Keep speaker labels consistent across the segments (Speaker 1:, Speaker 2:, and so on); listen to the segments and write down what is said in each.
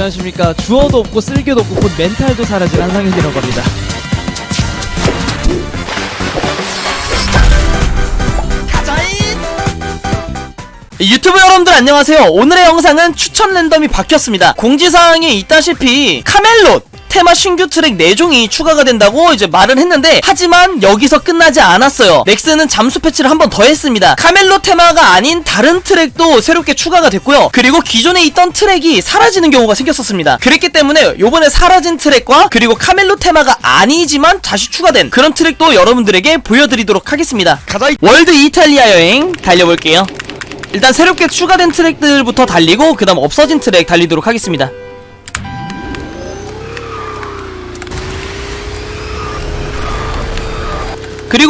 Speaker 1: 안녕하십니까. 주어도 없고 쓸개도 없고 곧 멘탈도 사라진 한상혁이라고 합니다.
Speaker 2: 유튜브 여러분들 안녕하세요. 오늘의 영상은 추천 랜덤이 바뀌었습니다. 공지사항에 있다시피 카멜롯 테마 신규 트랙 4종이 추가가 된다고 이제 말을 했는데 하지만 여기서 끝나지 않았어요. 넥슨은 잠수 패치를 한 번 더 했습니다. 카멜롯 테마가 아닌 다른 트랙도 새롭게 추가가 됐고요. 그리고 기존에 있던 트랙이 사라지는 경우가 생겼었습니다. 그랬기 때문에 요번에 사라진 트랙과 그리고 카멜롯 테마가 아니지만 다시 추가된 그런 트랙도 여러분들에게 보여드리도록 하겠습니다. 월드 이탈리아 여행 달려볼게요. 일단 새롭게 추가된 트랙들부터 달리고 그 다음 없어진 트랙 달리도록 하겠습니다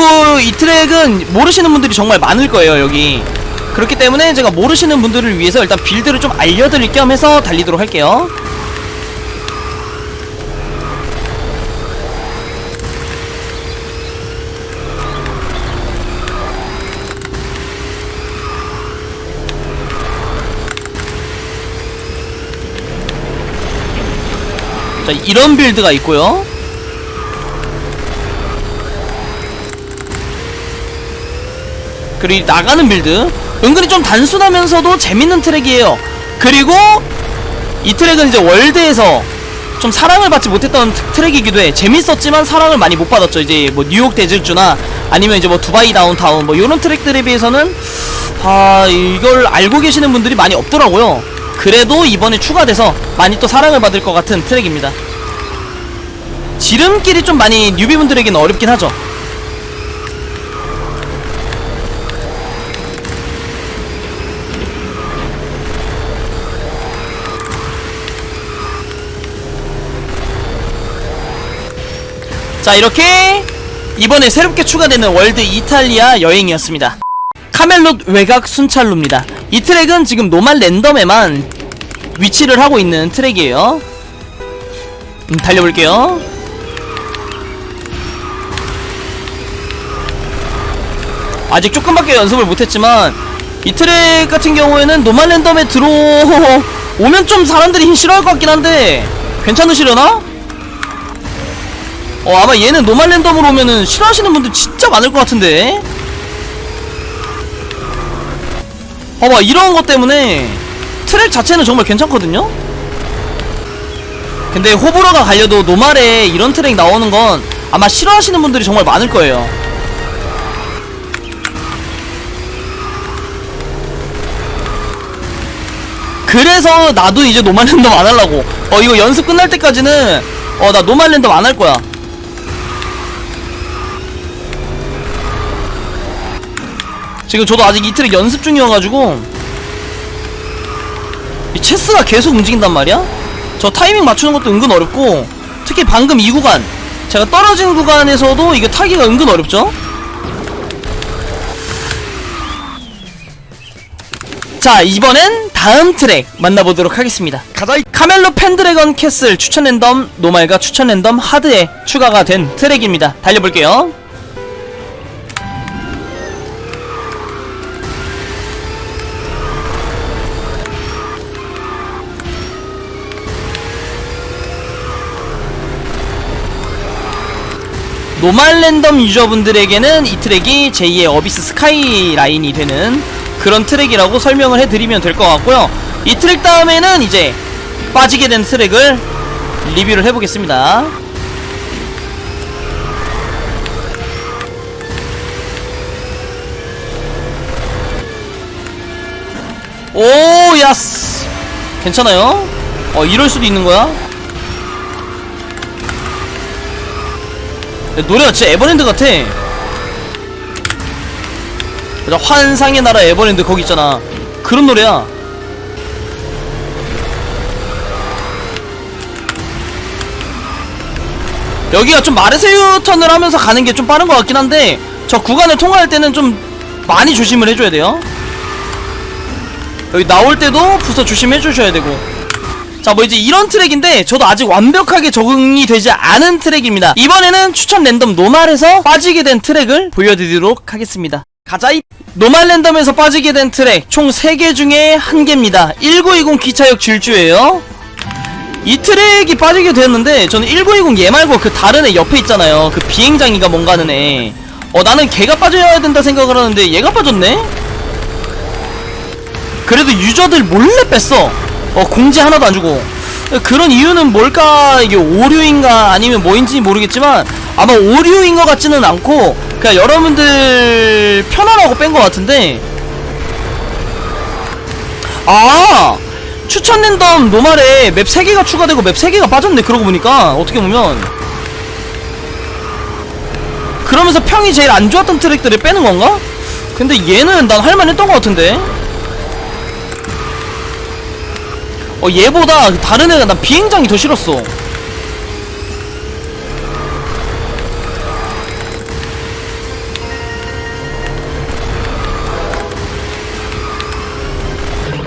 Speaker 2: 그리고 이 트랙은 모르시는 분들이 정말 많을 거예요 여기. 그렇기 때문에 제가 모르시는 분들을 위해서 일단 빌드를 좀 알려드릴 겸 해서 달리도록 할게요. 자 이런 빌드가 있고요 그리고 이 나가는 빌드. 은근히 좀 단순하면서도 재밌는 트랙이에요. 그리고 이 트랙은 이제 월드에서 좀 사랑을 받지 못했던 트- 트랙이기도 해. 재밌었지만 사랑을 많이 못 받았죠. 이제 뭐 뉴욕 대질주나 아니면 이제 뭐 두바이 다운타운 뭐 이런 트랙들에 비해서는 아 이걸 알고 계시는 분들이 많이 없더라고요. 그래도 이번에 추가돼서 많이 또 사랑을 받을 것 같은 트랙입니다. 지름길이 좀 많이 뉴비분들에게는 어렵긴 하죠 자 이렇게 이번에 새롭게 추가되는 월드 이탈리아 여행이었습니다. 카멜롯 외곽 순찰로입니다. 이 트랙은 지금 노말 랜덤에만 위치를 하고 있는 트랙이에요. 음, 달려볼게요. 아직 조금밖에 연습을 못했지만 이 트랙 같은 경우에는 노말 랜덤에 들어오면 좀 사람들이 싫어할 것 같긴 한데 괜찮으시려나? 어 아마 얘는 노말 랜덤으로 오면은 싫어하시는 분들 진짜 많을 것 같은데? 봐봐 이런 것 때문에 트랙 자체는 정말 괜찮거든요? 근데 호불호가 갈려도 노말에 이런 트랙 나오는 건 아마 싫어하시는 분들이 정말 많을 거예요. 그래서 나도 이제 노말 랜덤 안 하려고. 어 이거 연습 끝날 때까지는 어 나 노말 랜덤 안 할 거야 지금 저도 아직 이 트랙 연습 중이어가지고 이 체스가 계속 움직인단 말이야? 저 타이밍 맞추는 것도 은근 어렵고 특히 방금 이 구간 제가 떨어진 구간에서도 이게 타기가 은근 어렵죠? 자 이번엔 다음 트랙 만나보도록 하겠습니다. 카멜로 펜드래건 캐슬 추천 랜덤 노말과 추천 랜덤 하드에 추가가 된 트랙입니다. 달려볼게요 노말 랜덤 유저분들에게는 이 트랙이 제2의 어비스 스카이 라인이 되는 그런 트랙이라고 설명을 해드리면 될 것 같고요 이 트랙 다음에는 이제 빠지게 된 트랙을 리뷰를 해보겠습니다 오 야스 괜찮아요? 어 이럴 수도 있는 거야? 야, 노래가 진짜 에버랜드 같아. 맞아, 환상의 나라 에버랜드 거기 있잖아. 그런 노래야. 여기가 좀 마르세유 턴을 하면서 가는 게 좀 빠른 것 같긴 한데 저 구간을 통과할 때는 좀 많이 조심을 해줘야 돼요. 여기 나올 때도 부서 조심해 주셔야 되고 자 뭐 이제 이런 트랙인데 저도 아직 완벽하게 적응이 되지 않은 트랙입니다. 이번에는 추천 랜덤 노말에서 빠지게 된 트랙을 보여드리도록 하겠습니다. 가자이! 노말 랜덤에서 빠지게 된 트랙 총 3개 중에 1개입니다. 1920 기차역 질주예요. 이 트랙이 빠지게 됐는데 저는 1920 얘 말고 그 다른 애 옆에 있잖아요. 그 비행장이가 뭔가 하는 애 어 나는 걔가 빠져야 된다 생각을 하는데 얘가 빠졌네? 그래도 유저들 몰래 뺐어 어 공지 하나도 안 주고. 그런 이유는 뭘까? 이게 오류인가? 아니면 뭐인지 모르겠지만 아마 오류인 것 같지는 않고 그냥 여러분들 편하라고 뺀 것 같은데. 아! 추천 랜덤 노말에 맵 3개가 추가되고 맵 3개가 빠졌네 그러고 보니까. 어떻게 보면. 그러면서 평이 제일 안 좋았던 트랙들을 빼는 건가? 근데 얘는 난 할만했던 것 같은데 어 얘보다 다른 애가 난 비행장이 더 싫었어.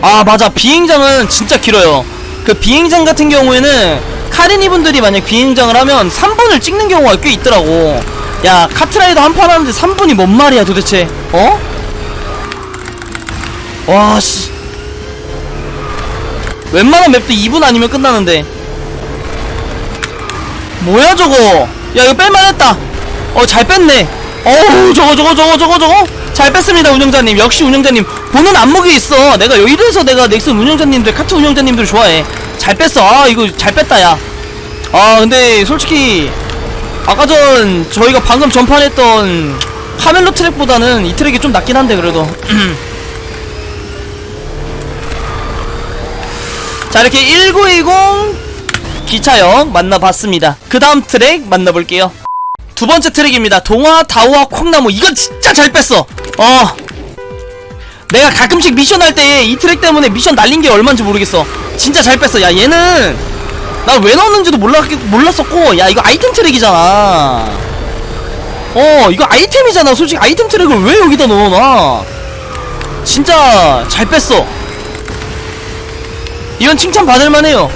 Speaker 2: 아 맞아. 비행장은 진짜 길어요. 그 비행장 같은 경우에는 카리니 분들이 만약 비행장을 하면 3분을 찍는 경우가 꽤 있더라고. 야 카트라이더 한 판 하는데 3분이 뭔 말이야 도대체? 어? 와씨 웬만한 맵도 2분 아니면 끝나는데. 뭐야 저거? 야 이거 뺄만했다. 어 잘 뺐네. 어우 저거 저거 저거 저거 저거? 잘 뺐습니다 운영자님. 역시 운영자님. 보는 안목이 있어. 내가 여- 이래서 내가 넥슨 운영자님들 카트 운영자님들 좋아해. 잘 뺐어. 아 이거 잘 뺐다 야아 근데 솔직히 아까 전 저희가 방금 전판했던 카멜로 트랙보다는 이 트랙이 좀 낫긴 한데 그래도 자 이렇게 1920 기차역 만나봤습니다. 그 다음 트랙 만나볼게요. 두 번째 트랙입니다. 동화 다오와 콩나무. 이건 진짜 잘 뺐어. 어. 내가 가끔씩 미션 할 때 이 트랙 때문에 미션 날린 게 얼마인지 모르겠어. 진짜 잘 뺐어. 야 얘는 난왜 넣었는지도 몰랐, 몰랐었고. 야 이거 아이템 트랙이잖아. 어 이거 아이템이잖아. 솔직히 아이템 트랙을 왜 여기다 넣어놔? 진짜 잘 뺐어 이건 칭찬 받을만 해요.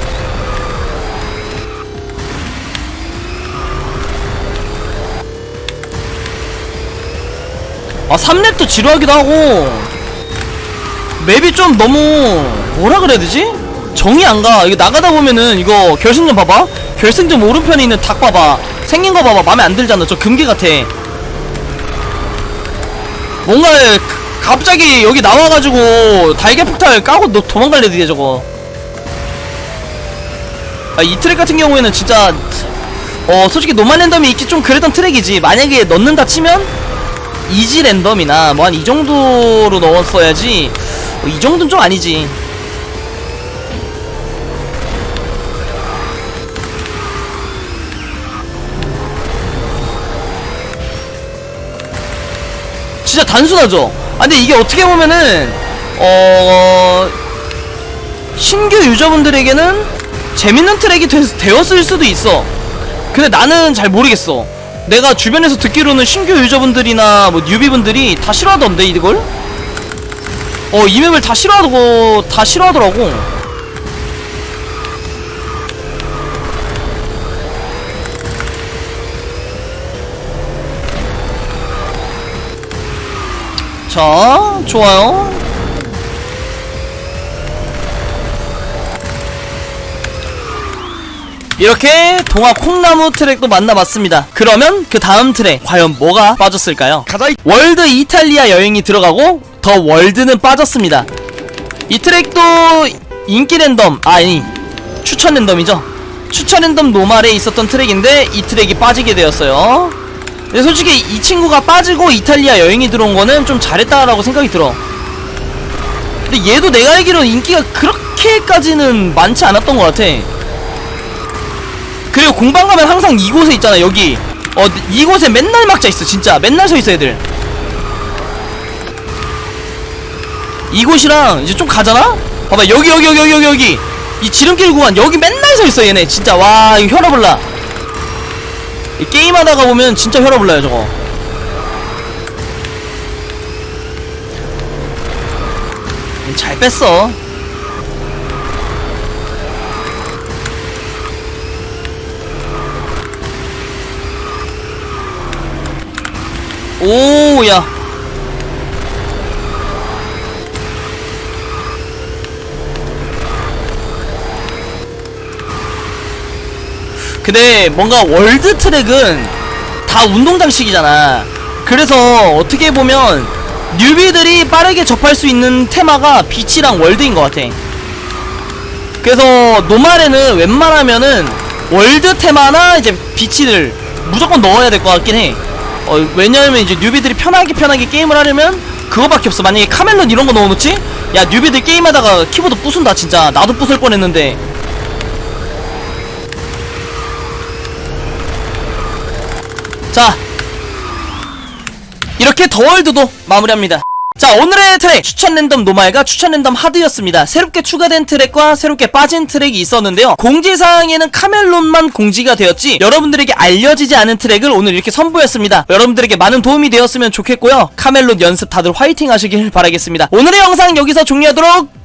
Speaker 2: 아 3렙도 지루하기도 하고 맵이 좀 너무 뭐라 그래야 되지? 정이 안 가. 이거 나가다 보면은 이거 결승전 봐봐. 결승전 오른편에 있는 닭 봐봐. 생긴 거 봐봐. 마음에 안 들잖아. 저 금괴 같아. 뭔가 갑자기 여기 나와가지고 달걀 폭탄 까고 너 도망갈래 드게 저거. 아, 이 트랙 같은 경우에는 진짜 어 솔직히 노만 랜덤이 있기 좀 그랬던 트랙이지. 만약에 넣는다 치면 이지 랜덤이나 뭐 한 이 정도로 넣었어야지. 뭐이 정도는 좀 아니지. 진짜 단순하죠? 아 근데 이게 어떻게 보면은 어 신규 유저분들에게는 재밌는 트랙이 되, 되었을 수도 있어. 근데 나는 잘 모르겠어. 내가 주변에서 듣기로는 신규 유저분들이나 뭐 뉴비분들이 다 싫어하던데 이걸? 어 이 맵을 다 싫어하고 다 싫어하더라고. 자 좋아요 이렇게 동화 콩나무 트랙도 만나봤습니다. 그러면 그 다음 트랙 과연 뭐가 빠졌을까요?
Speaker 1: 가자
Speaker 2: 월드 이탈리아 여행이 들어가고 더 월드는 빠졌습니다. 이 트랙도 인기 랜덤 아니 추천 랜덤이죠. 추천 랜덤 노말에 있었던 트랙인데 이 트랙이 빠지게 되었어요. 근데 솔직히 이 친구가 빠지고 이탈리아 여행이 들어온 거는 좀 잘했다라고 생각이 들어. 근데 얘도 내가 알기로는 인기가 그렇게까지는 많지 않았던 것 같아. 그리고 공방 가면 항상 이곳에 있잖아 여기. 어 이곳에 맨날 막자 있어 진짜. 맨날 서 있어 애들. 이곳이랑 이제 좀 가잖아? 봐봐 여기 여기 여기 여기 여기. 이 지름길 구간 여기 맨날 서 있어 얘네. 진짜. 와 이거 혈압올라. 이 게임하다가 보면 진짜 혈압올라요 저거. 잘 뺐어 오야 근데 뭔가 월드 트랙은 다 운동 장식이잖아. 그래서 어떻게 보면 뉴비들이 빠르게 접할 수 있는 테마가 비치랑 월드인 것 같아. 그래서 노말에는 웬만하면은 월드 테마나 이제 비치를 무조건 넣어야 될 것 같긴 해. 어, 왜냐면 이제 뉴비들이 편하게 편하게 게임을 하려면 그거밖에 없어. 만약에 카멜론 이런 거 넣어놓지? 야, 뉴비들 게임하다가 키보드 부순다, 진짜. 나도 부술 뻔했는데. 자, 이렇게 더월드도 마무리합니다. 자 오늘의 트랙 추천 랜덤 노말과 추천 랜덤 하드였습니다. 새롭게 추가된 트랙과 새롭게 빠진 트랙이 있었는데요. 공지사항에는 카멜론만 공지가 되었지 여러분들에게 알려지지 않은 트랙을 오늘 이렇게 선보였습니다. 여러분들에게 많은 도움이 되었으면 좋겠고요. 카멜론 연습 다들 화이팅 하시길 바라겠습니다. 오늘의 영상 여기서 종료하도록!